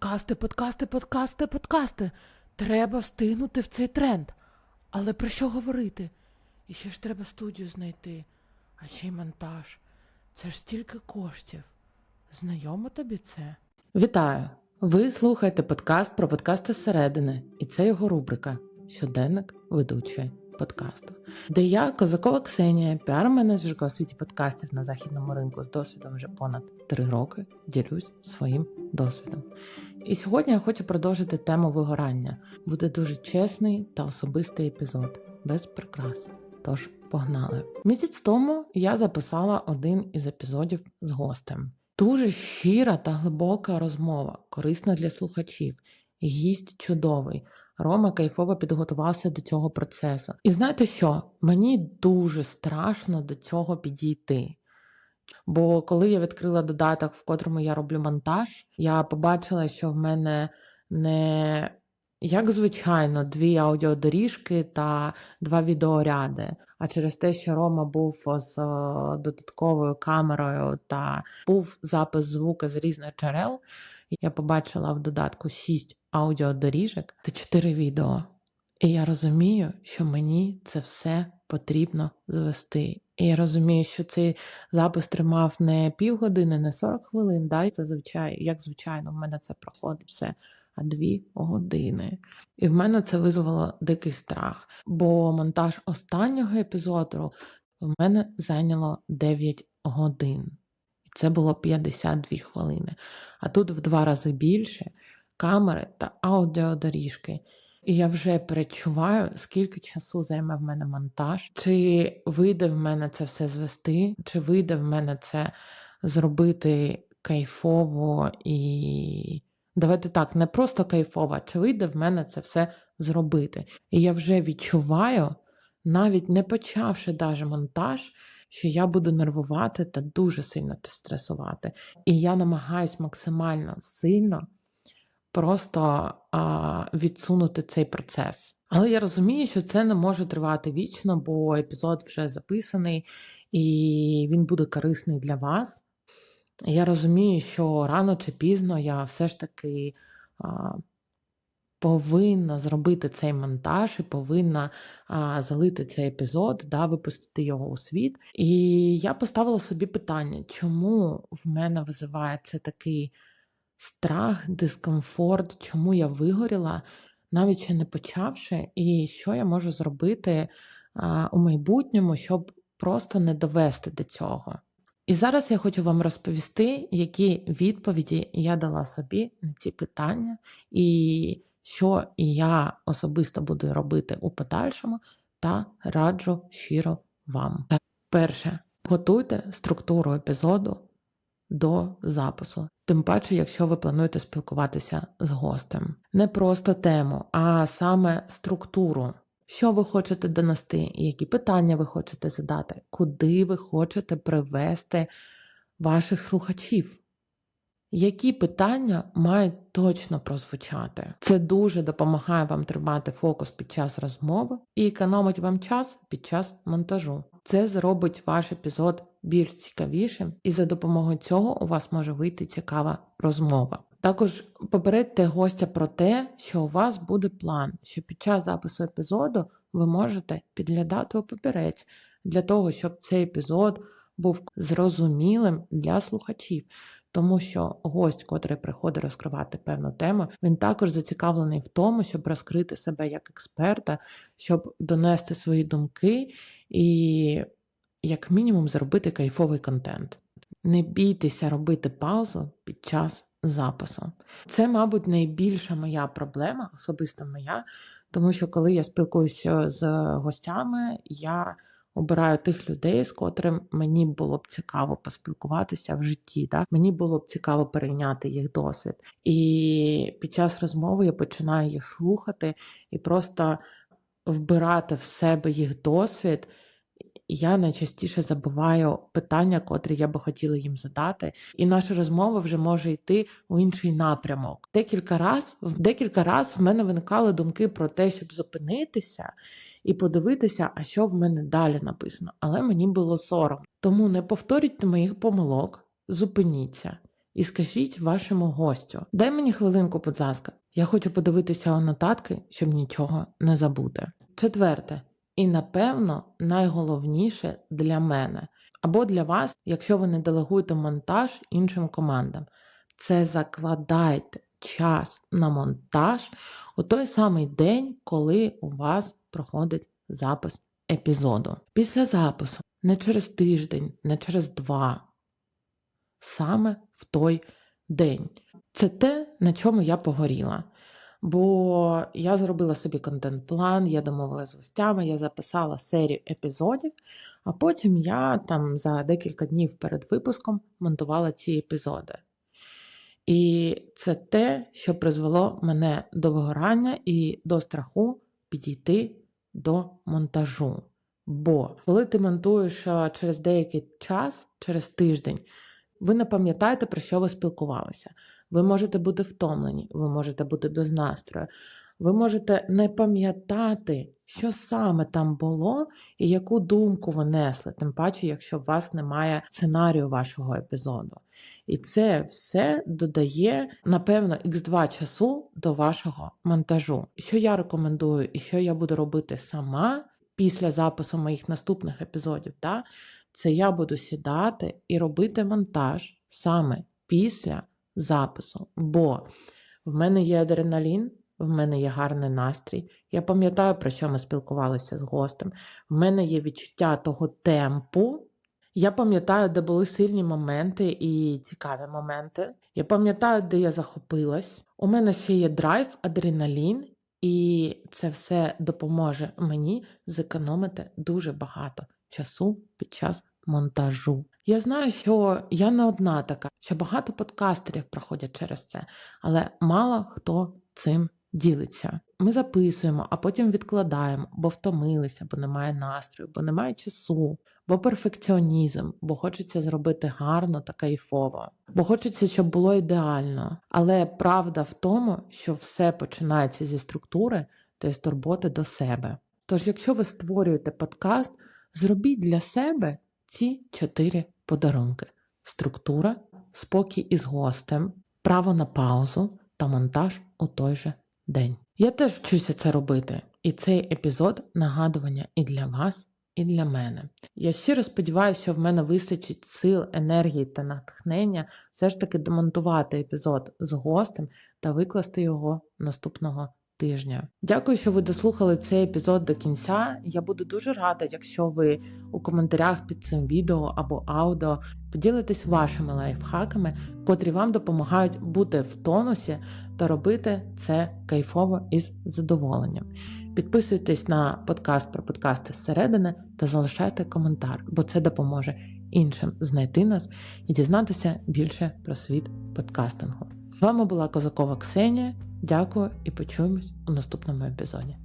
Подкасти, подкасти, подкасти, подкасти. Треба встигнути в цей тренд. Але про що говорити? І ще ж треба студію знайти, а ще й монтаж. Це ж стільки коштів. Знайомо тобі це? Вітаю! Ви слухаєте подкаст про подкасти зсередини, і це його рубрика Щоденник ведучої подкасту, де я, Козакова Ксенія, піар-менеджерка у світі подкастів на західному ринку з досвідом вже понад три роки, ділюсь своїм досвідом. І сьогодні я хочу продовжити тему вигорання. Буде дуже чесний та особистий епізод, без прикрас. Тож погнали. Місяць тому я записала один із епізодів з гостем. Дуже щира та глибока розмова, корисна для слухачів. Гість чудовий. Рома кайфово підготувався до цього процесу. І знаєте що? Мені дуже страшно до цього підійти. Бо коли я відкрила додаток, в котрому я роблю монтаж, я побачила, що в мене не як звичайно, дві аудіодоріжки та два відеоряди. А через те, що Рома був з додатковою камерою та був запис звуку з різних джерел, я побачила в додатку 6 аудіодоріжок та 4 відео. І я розумію, що мені це все потрібно звести. І я розумію, що цей запис тримав не півгодини, не 40 хвилин. Да? І це звичайно, як звичайно, в мене це проходить все. А дві години. І в мене це визвало дикий страх. Бо монтаж останнього епізоду в мене зайняло 9 годин. І це було 52 хвилини. А тут в два рази більше камери та аудіодоріжки. І я вже перечуваю, скільки часу займе в мене монтаж, чи вийде в мене це все звести, чи вийде в мене це зробити кайфово і. Давайте так, не просто кайфово, чи вийде в мене це все зробити. І я вже відчуваю, навіть не почавши даже монтаж, що я буду нервувати та дуже сильно стресувати. І я намагаюсь максимально сильно просто а, відсунути цей процес. Але я розумію, що це не може тривати вічно, бо епізод вже записаний і він буде корисний для вас. Я розумію, що рано чи пізно я все ж таки а, повинна зробити цей монтаж і повинна а, залити цей епізод, да, випустити його у світ. І я поставила собі питання, чому в мене визиває це такий страх, дискомфорт, чому я вигоріла, навіть ще не почавши, і що я можу зробити а, у майбутньому, щоб просто не довести до цього. І зараз я хочу вам розповісти, які відповіді я дала собі на ці питання, і що я особисто буду робити у подальшому, та раджу щиро вам. Перше, готуйте структуру епізоду до запису. Тим паче, якщо ви плануєте спілкуватися з гостем. Не просто тему, а саме структуру. Що ви хочете донести, які питання ви хочете задати, куди ви хочете привести ваших слухачів? Які питання мають точно прозвучати? Це дуже допомагає вам тримати фокус під час розмови і економить вам час під час монтажу. Це зробить ваш епізод більш цікавішим, і за допомогою цього у вас може вийти цікава розмова. Також попередьте гостя про те, що у вас буде план, що під час запису епізоду ви можете підглядати у папірець для того, щоб цей епізод був зрозумілим для слухачів. Тому що гость, котрий приходить розкривати певну тему, він також зацікавлений в тому, щоб розкрити себе як експерта, щоб донести свої думки і, як мінімум, зробити кайфовий контент. Не бійтеся робити паузу під час запису. Це, мабуть, найбільша моя проблема, особисто моя, тому що коли я спілкуюся з гостями, я обираю тих людей, з котрим мені було б цікаво поспілкуватися в житті. Да? Мені було б цікаво перейняти їх досвід. І під час розмови я починаю їх слухати і просто вбирати в себе їх досвід. Я найчастіше забуваю питання, котрі я би хотіла їм задати, і наша розмова вже може йти у інший напрямок. Декілька раз, декілька раз в мене виникали думки про те, щоб зупинитися і подивитися, а що в мене далі написано. Але мені було соромно. Тому не повторюйте моїх помилок, зупиніться, і скажіть вашому гостю. Дай мені хвилинку, будь ласка. Я хочу подивитися у нотатки, щоб нічого не забути. Четверте, і напевно найголовніше для мене або для вас, якщо ви не делегуєте монтаж іншим командам, це закладайте час на монтаж у той самий день, коли у вас проходить запис епізоду. Після запису, не через тиждень, не через два, саме в той день. Це те, на чому я погоріла. Бо я зробила собі контент-план, я домовилася з гостями, я записала серію епізодів, а потім я там за декілька днів перед випуском монтувала ці епізоди. І це те, що призвело мене до вигорання і до страху підійти до монтажу. Бо коли ти монтуєш через деякий час, через тиждень, ви не пам'ятаєте, про що ви спілкувалися. Ви можете бути втомлені, ви можете бути без настрою, ви можете не пам'ятати, що саме там було і яку думку ви несли, тим паче, якщо у вас немає сценарію вашого епізоду. І це все додає, напевно, x2 часу до вашого монтажу. Що я рекомендую і що я буду робити сама після запису моїх наступних епізодів, да, це я буду сідати і робити монтаж саме після запису. Бо в мене є адреналін, в мене є гарний настрій. Я пам'ятаю, про що ми спілкувалися з гостем. В мене є відчуття того темпу. Я пам'ятаю, де були сильні моменти і цікаві моменти. Я пам'ятаю, де я захопилась. У мене ще є драйв, адреналін, і це все допоможе мені зекономити дуже багато часу під час монтажу. Я знаю, що я не одна така, що багато подкастерів проходять через це, але мало хто цим ділиться. Ми записуємо, а потім відкладаємо, бо втомилися, бо немає настрою, бо немає часу, бо перфекціонізм, бо хочеться зробити гарно та кайфово, бо хочеться, щоб було ідеально. Але правда в тому, що все починається зі структури та з турботи до себе. Тож, якщо ви створюєте подкаст, зробіть для себе ці чотири подарунки: структура, спокій із гостем, право на паузу та монтаж у той же день. Я теж вчуся це робити, і цей епізод нагадування і для вас, і для мене. Я щиро сподіваюся, що в мене вистачить сил, енергії та натхнення все ж таки демонтувати епізод з гостем та викласти його наступного тижня. Дякую, що ви дослухали цей епізод до кінця. Я буду дуже рада, якщо ви у коментарях під цим відео або аудіо поділитесь вашими лайфхаками, котрі вам допомагають бути в тонусі та робити це кайфово і з задоволенням. Підписуйтесь на подкаст про подкасти зсередини та залишайте коментар, бо це допоможе іншим знайти нас і дізнатися більше про світ подкастингу. З вами була Козакова Ксенія. Дякую і почуємось у наступному епізоді.